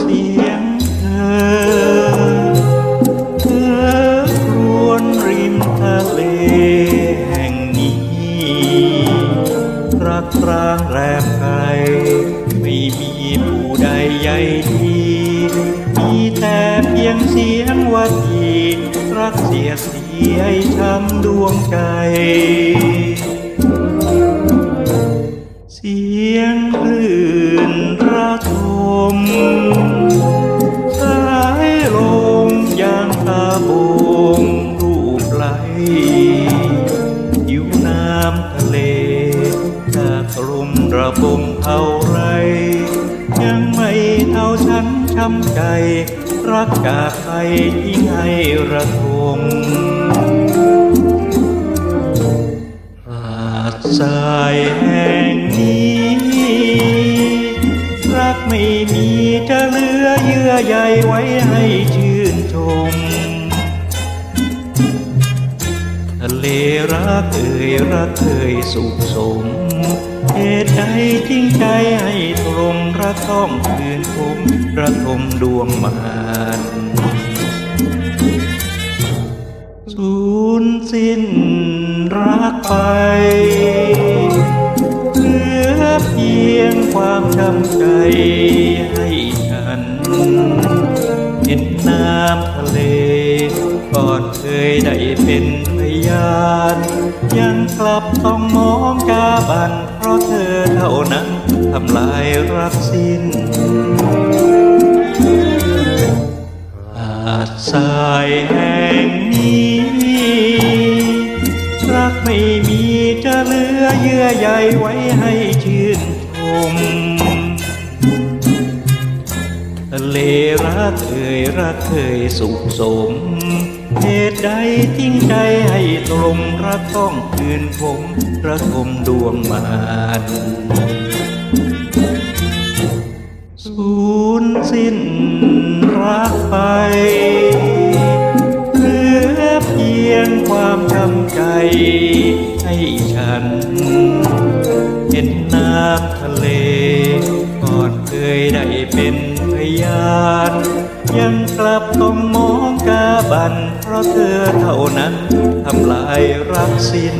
เสียงเธอ เธอรวนริมทะเลแห่งนี้ รักร้างแรมไกรไม่มีผู้ใดใยดีมีแต่เพียงเสียงวัดดีรักเสียเสียช้ำดวงใจ เสียงคลื่น โบงรูปไหลอยู่น้ำทะเลจากลมระบมเท่าไร ยังไม่เท่าฉันช้ำใจ รักจากใครที่ให้ระทมหาดทรายแห่งนี้ รักไม่มีจะเหลือเยื่อใยไว้ให้ชื่นชม รักเอ่ยรักเคยสุขสมเหตุใดทิ้งใจให้ตรงระต้องคืนคมระทมดวงมานสูญสิ้นรักไปเหลือเพียงความช้ำใจให้ฉันเห็นน้ำทะเลก่อนเคยได้เป็น ยาน ยังกลับต้องมองกาบัน เพราะเธอเท่านั้นทำลายรักสิ้นหาดทรายแห่งนี้ รักไม่มีจะเหลือเยื่อใยไว้ให้ชื่นชม เลรักเอ่ยรักเคยสุขสม เหตุใดทิ้งใจให้ตรงรักต้องคืนผมระทมดวงมานสูญสิ้นรักไป เหลือเพียงความช้ำใจให้ฉัน เห็นน้ำทะเลก่อนเคยได้เป็นานยังกลับต้องมองกาบัน เพราะเธอเท่านั้นทำลายรักสิ้น